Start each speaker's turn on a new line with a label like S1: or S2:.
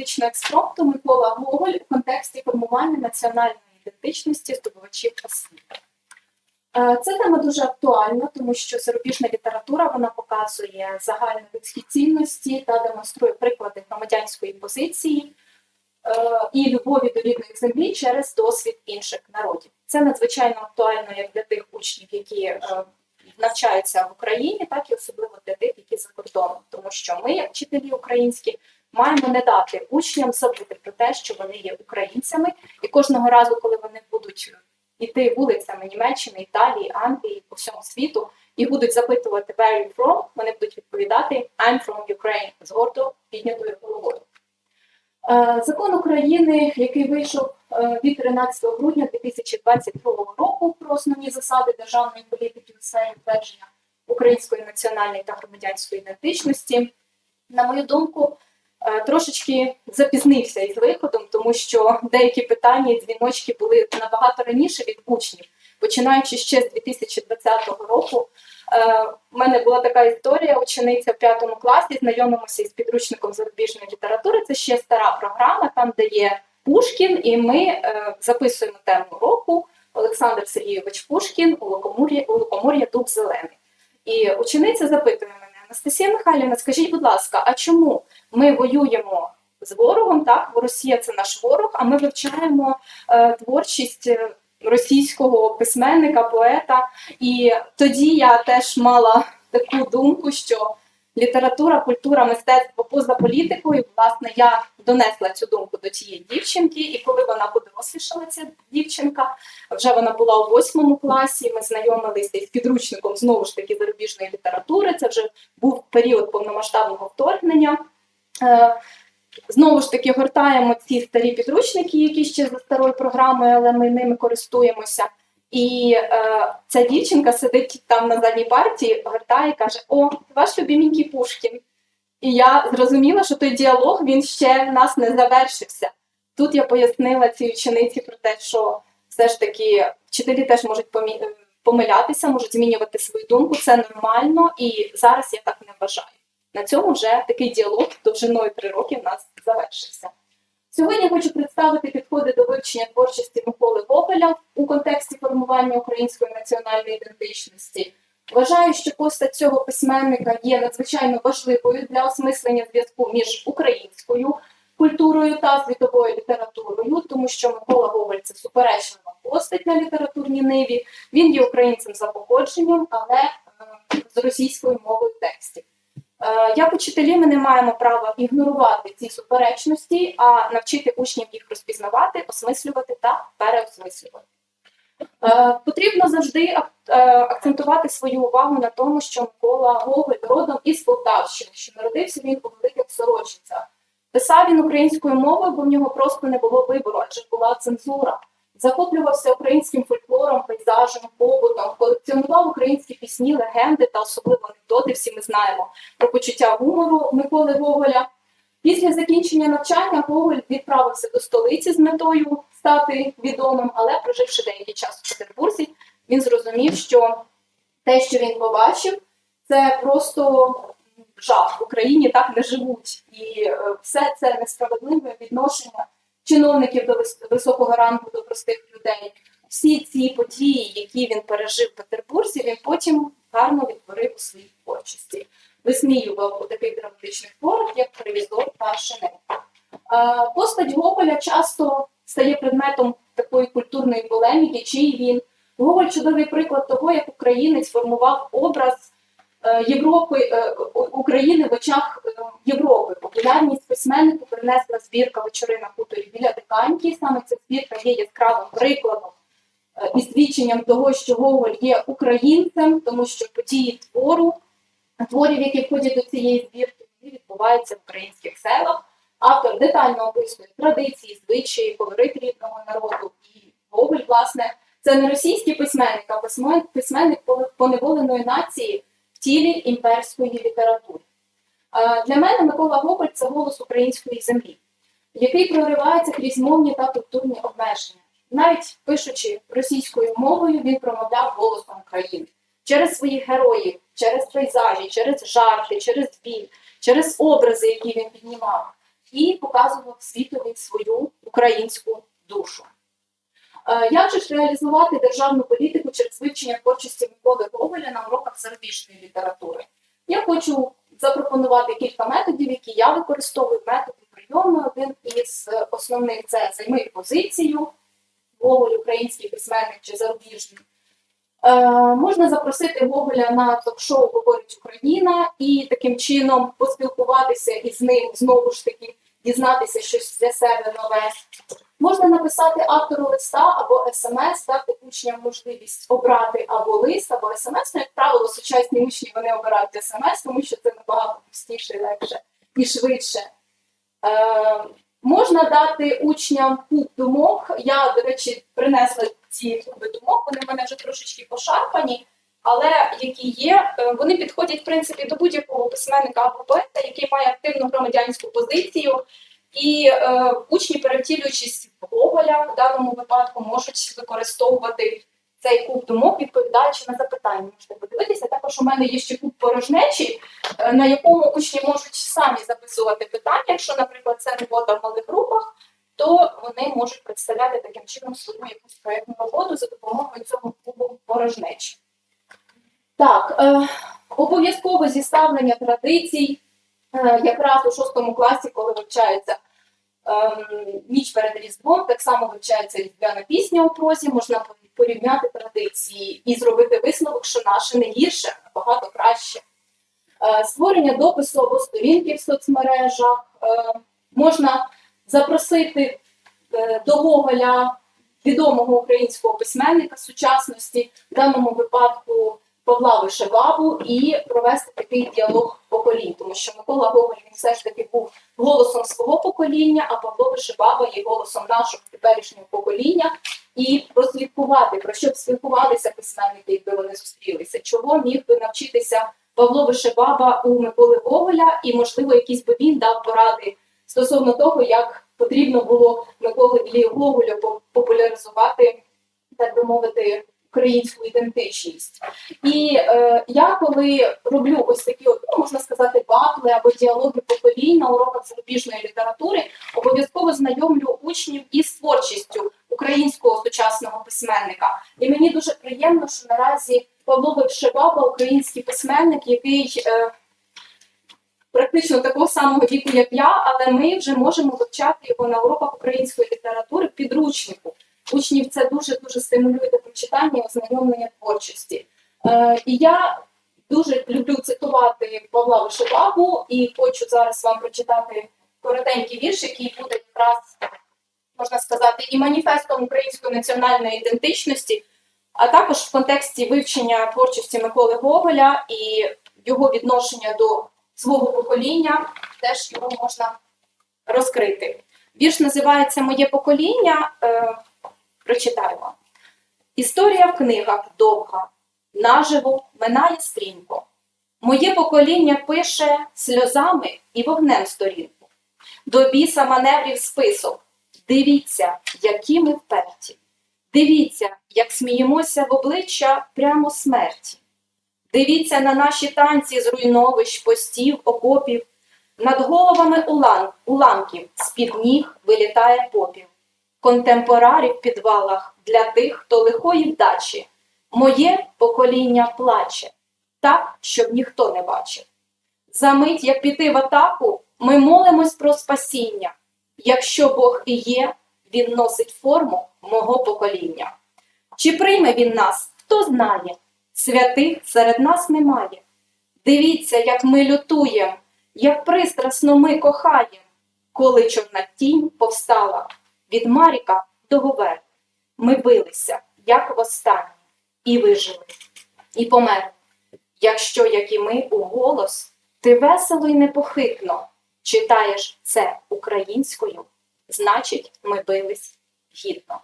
S1: драматичного експромту Микола Гоголь у контексті формування національної ідентичності здобувачів освіти. Е, Ця тема дуже актуальна, тому що зарубіжна література вона показує загальнолюдські цінності та демонструє приклади громадянської позиції е, і любові до рідної землі через досвід інших народів. Це надзвичайно актуально як для тих учнів, які е, навчаються в Україні, так і особливо для тих, які за кордоном, тому що ми, як вчителі українські, маємо не дати учням забути про те, що вони є українцями, і кожного разу, коли вони будуть іти вулицями Німеччини, Італії, Англії по всьому світу і будуть запитувати «Where you from?», вони будуть відповідати «I'm from Ukraine» з гордо піднятою головою. Е, Закон України, який вийшов е, від 13 грудня 2022 року про основні засади державної політики у сфері утвердження української національної та громадянської ідентичності, на мою думку, е, трошечки запізнився із виходом, тому що деякі питання і дзвіночки були набагато раніше від учнів. Починаючи ще з 2020 року, Е, У мене була така історія, учениця в п'ятому класі, знайомимося із підручником зарубіжної літератури. Це ще стара програма, там де є Пушкін, і ми е, записуємо тему року Олександр Сергійович Пушкін у Лукомор'я Дуб Зелений. І учениця запитує мене, Анастасія Михайлівна, скажіть, будь ласка, а чому ми воюємо з ворогом? Так, Росія це наш ворог, а ми вивчаємо е, творчість е, російського письменника, поета. І тоді я теж мала таку думку, що література, культура, мистецтво поза політикою. Власне, я донесла цю думку до цієї дівчинки, і коли вона подорослішала, ця дівчинка, вже вона була у восьмому класі. Ми знайомилися із підручником знову ж таки зарубіжної літератури. Це вже був період повномасштабного вторгнення. Е, Знову ж таки, гортаємо ці старі підручники, які ще за старою програмою, але ми ними користуємося. І е, ця дівчинка сидить там на задній парті, гортає і каже: О, ваш любименький Пушкін. І я зрозуміла, що той діалог він ще в нас не завершився. Тут я пояснила цій учениці про те, що все ж таки вчителі теж можуть помі- е, помилятися, можуть змінювати свою думку. Це нормально, і зараз я так не вважаю. На цьому вже такий діалог довжиною три роки в нас завершився. Сьогодні хочу представити підходи до вивчення творчості Миколи Гоголя у контексті формування української національної ідентичності. Вважаю, що постать цього письменника є надзвичайно важливою для осмислення зв'язку між українською культурою та світовою літературою, тому що Микола Гоголь це суперечлива постать на літературній ниві. Він є українцем за походженням, але е, з російською мовою текстів. Е, Як учителі ми не маємо права ігнорувати ці суперечності, а навчити учнів їх розпізнавати, осмислювати та переосмислювати. Е, Потрібно завжди е, акцентувати свою увагу на тому, що Микола Гоголь родом із Полтавщини, що народився він у великих сорочицях. Писав він українською мовою, бо в нього просто не було вибору, адже була цензура. Захоплювався українським фольклором, пейзажем, побутом, колекціонував українські пісні, легенди та особливо анекдоти. Всі ми знаємо про почуття гумору Миколи Гоголя. Після закінчення навчання Гоголь відправився до столиці з метою стати відомим, але проживши деякий час у Петербурзі, він зрозумів, що те, що він побачив, це просто жах. В Україні так не живуть. І е, все це несправедливе відношення чиновників до високого рангу до простих людей. Всі ці події, які він пережив в Петербурзі, він потім гарно відтворив у своїй творчості. Висміював у таких драматичних творах, як «Ревізор» та «Шинелька». Е, Постать Гоголя часто стає предметом такої культурної полеміки, чий він. Гоголь чудовий приклад того, як українець формував образ е, Європи, е, України в очах Європи. Популярність письменнику принесла збірка вечори на хуторі біля Диканьки. Саме ця збірка є яскравим прикладом і свідченням того, що Гоголь є українцем, тому що події твору, творів, які входять до цієї збірки, відбуваються в українських селах. Автор детально описує традиції, звичаї, колорит рідного народу. І Гоголь, власне, це не російський письменник, а письменник поневоленої нації в тілі імперської літератури. Е, Для мене Микола Гоголь це голос української землі, який проривається крізь мовні та культурні обмеження. Навіть пишучи російською мовою, він промовляв голосом України через своїх героїв, через пейзажі, через жарти, через біль, через образи, які він піднімав. і показував світові свою українську душу. Е, Як же ж реалізувати державну політику через вивчення творчості Миколи Гоголя на уроках зарубіжної літератури? Я хочу запропонувати кілька методів, які я використовую. Методи прийому. Один із основних це займи позицію, Гоголь, український письменник чи зарубіжний. Е, можна запросити Гоголя на ток-шоу Говорить Україна і таким чином поспілкуватися із ним знову ж таки, дізнатися щось для себе нове. Можна написати автору листа або смс, дати учням можливість обрати або лист, або смс. Ну, як правило, сучасні учні вони обирають смс, тому що це набагато простіше, легше і швидше. Е, можна дати учням куб думок. Я, до речі, принесла ці куби думок, вони в мене вже трошечки пошарпані, але які є, е, вони підходять в принципі до будь-якого письменника або поета, який має активну громадянську позицію. І е, учні, перевтілюючись в Гоголя, в даному випадку можуть використовувати цей куб думок, відповідаючи на запитання. Можете подивитися. Також у мене є ще куб порожнечі, е, на якому учні можуть самі записувати питання. Якщо, наприклад, це робота в малих групах, то вони можуть представляти таким чином свою якусь проєктну роботу за допомогою цього кубу порожнечі. Так, е, обов'язково зіставлення традицій. Е, якраз у шостому класі, коли вивчається ем, ніч перед Різдвом, так само вивчається різдвяна пісня у прозі, можна порівняти традиції і зробити висновок, що наше не гірше, а багато краще. Е, Створення допису або сторінки в соцмережах. Е, Можна запросити е, до Гоголя відомого українського письменника сучасності, в даному випадку Павла Вишебабу, і провести такий діалог поколінь, тому що Микола Гоголь він все ж таки був голосом свого покоління, а Павло Вишебаба є голосом нашого теперішнього покоління, і прослідкувати, про що б спілкувалися письменники, якби вони зустрілися, чого міг би навчитися Павло Вишебаба у Миколи Гоголя, і, можливо, якісь би він дав поради стосовно того, як потрібно було Миколі Гоголю популяризувати, так би мовити, українську ідентичність. І е, я коли роблю ось такі, ну, можна сказати, батли або діалоги поколінь на уроках зарубіжної літератури, обов'язково знайомлю учнів із творчістю українського сучасного письменника. І мені дуже приємно, що наразі Павло Вишебаба, український письменник, який е, практично такого самого віку, як я, але ми вже можемо вивчати його на уроках української літератури підручнику. Учнів це дуже дуже стимулює до прочитання і ознайомлення творчості. Е, і я дуже люблю цитувати Павла Вишебабу і хочу зараз вам прочитати коротенький вірш, який буде якраз, можна сказати, і маніфестом української національної ідентичності, а також в контексті вивчення творчості Миколи Гоголя і його відношення до свого покоління, теж його можна розкрити. Вірш називається Моє покоління. Е, прочитаємо. Історія в книгах довга, наживо минає стрімко. Моє покоління пише сльозами і вогнем сторінку. До біса маневрів список. Дивіться, які ми вперті. Дивіться, як сміємося в обличчя прямо смерті. Дивіться на наші танці з руйновищ, постів, окопів. Над головами улан, уламків з-під ніг вилітає попів. Контемпорарі в підвалах для тих, хто лихої вдачі. Моє покоління плаче, так, щоб ніхто не бачив. За мить, як піти в атаку, ми молимось про спасіння. Якщо Бог і є, Він носить форму мого покоління. Чи прийме він нас, хто знає, святих серед нас немає. Дивіться, як ми лютуєм, як пристрасно ми кохаєм, коли чорна тінь повстала від Маріка до Говер. Ми билися, як востаннє, і вижили, і померли. Якщо, як і ми, у голос, ти весело й непохитно читаєш це українською, значить, ми бились гідно.